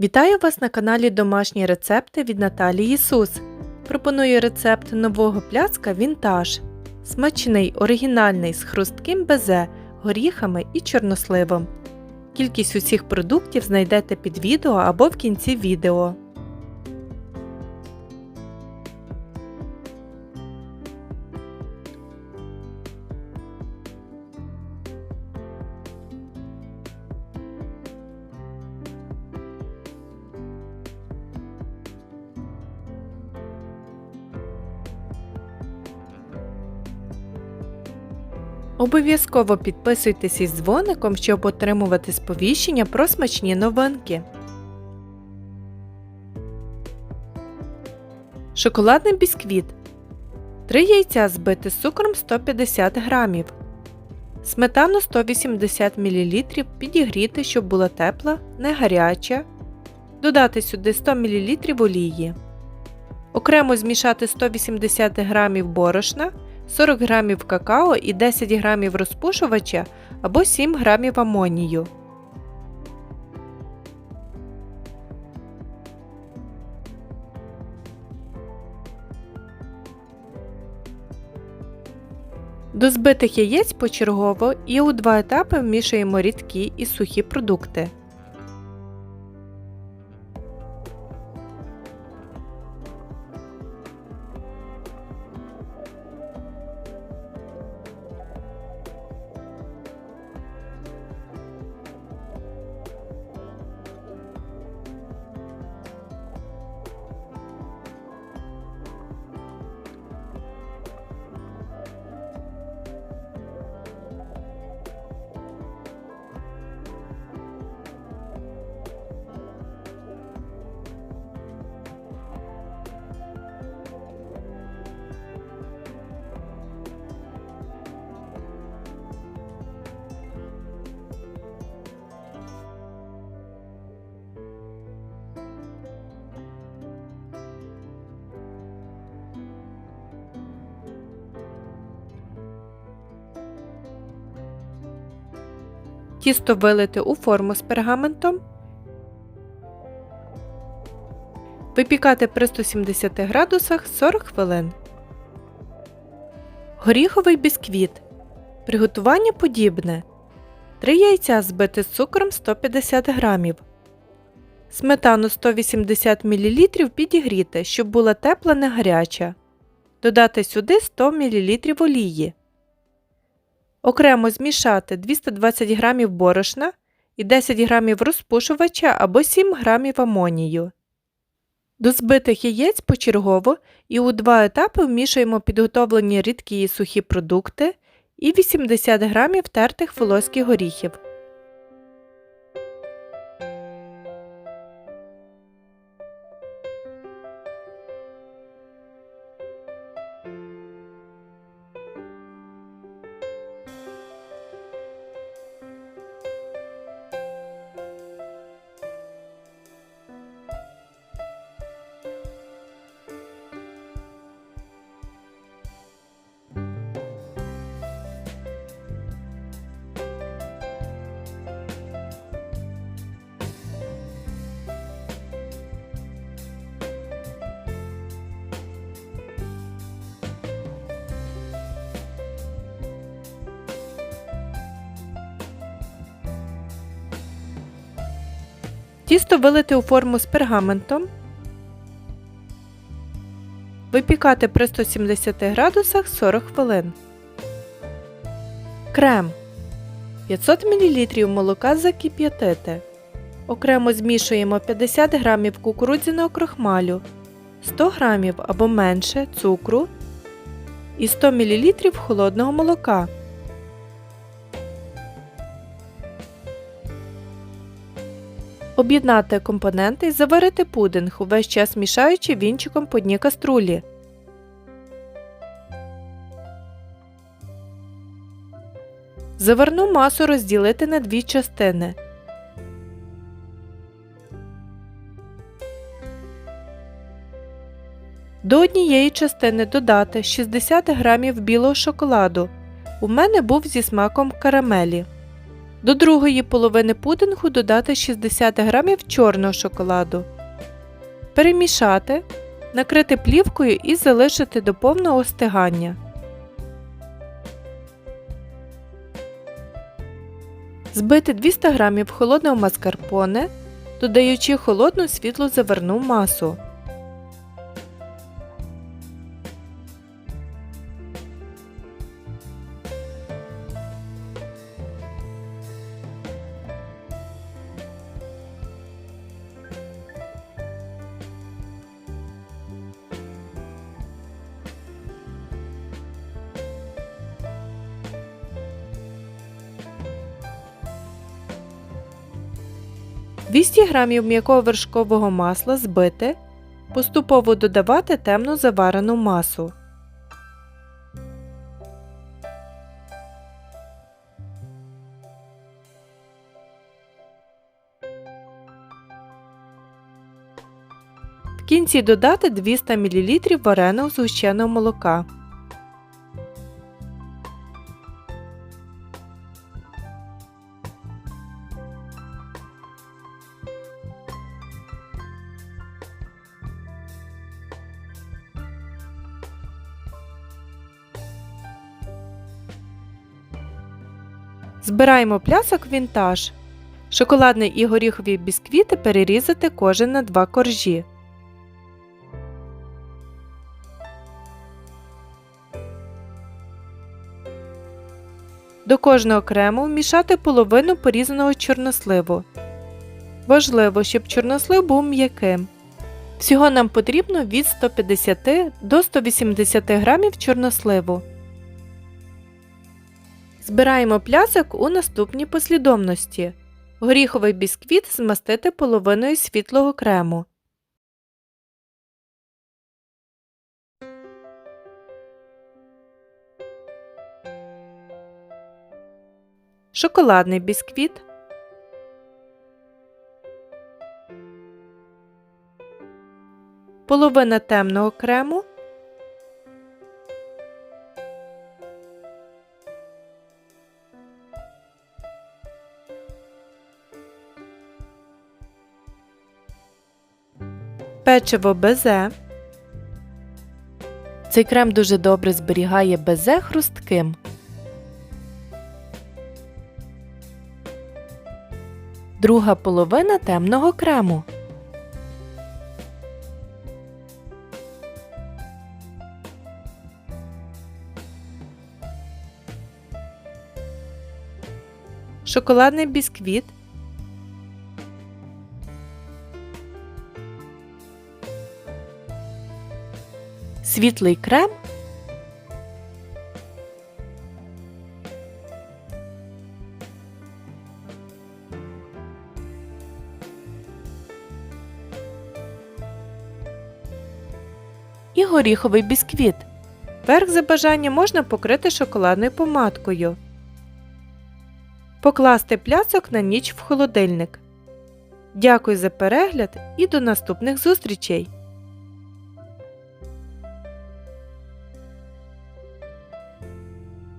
Вітаю вас на каналі Домашні рецепти від Наталії Ісус. Пропоную рецепт нового пляцка Вінтаж. Смачний, оригінальний з хрустким безе, горіхами і чорносливом. Кількість усіх продуктів знайдете під відео або в кінці відео. Обов'язково підписуйтесь із дзвоником, щоб отримувати сповіщення про смачні новинки. Шоколадний бісквіт. 3 яйця збити з цукром 150 г. Сметану 180 мл підігріти, щоб була тепла, не гаряча. Додати сюди 100 мл олії. Окремо змішати 180 г борошна 40 г какао і 10 г розпушувача або 7 г амонію. До збитих яєць почергово і у два етапи вмішуємо рідкі і сухі продукти. Тісто вилити у форму з пергаментом. Випікати при 170 градусах 40 хвилин. Горіховий бісквіт. Приготування подібне. 3 яйця збити з цукром 150 г. Сметану 180 мл підігріти, щоб була тепла не гаряча. Додати сюди 100 мл олії. Окремо змішати 220 г борошна і 10 г розпушувача або 7 г амонію. До збитих яєць почергово і у два етапи вмішуємо підготовлені рідкі і сухі продукти і 80 г тертих волоських горіхів. Тісто вилити у форму з пергаментом. Випікати при 170 градусах 40 хвилин. Крем 500 мл молока закип'ятити. Окремо змішуємо 50 г кукурудзяного крохмалю, 100 г або менше цукру і 100 мл холодного молока. Об'єднати компоненти і заварити пудинг, увесь час мішаючи вінчиком по дні каструлі. Заварну масу розділити на дві частини. До однієї частини додати 60 г білого шоколаду. У мене був зі смаком карамелі. До другої половини пудингу додати 60 г чорного шоколаду. Перемішати, накрити плівкою і залишити до повного остигання. Збити 200 г холодного маскарпоне, додаючи холодну світлозаверну масу. – 200 г м'якого вершкового масла збити, поступово додавати темну заварену масу. В кінці додати 200 мл вареного згущеного молока. Збираємо плясок вінтаж. Шоколадний і горіхові бісквіти перерізати кожен на два коржі. До кожного крему вмішати половину порізаного чорносливу. Важливо, щоб чорнослив був м'яким. Всього нам потрібно від 150 до 180 г чорносливу. Збираємо плясок у наступній послідовності. Горіховий бісквіт змастити половиною світлого крему. Шоколадний бісквіт. Половина темного крему. Печиво безе. Цей крем дуже добре зберігає безе хрустким. Друга половина темного крему. Шоколадний бісквіт. Світлий крем. І горіховий бісквіт. Верх за бажанням можна покрити шоколадною помадкою. Покласти пляцок на ніч в холодильник. Дякую за перегляд і до наступних зустрічей!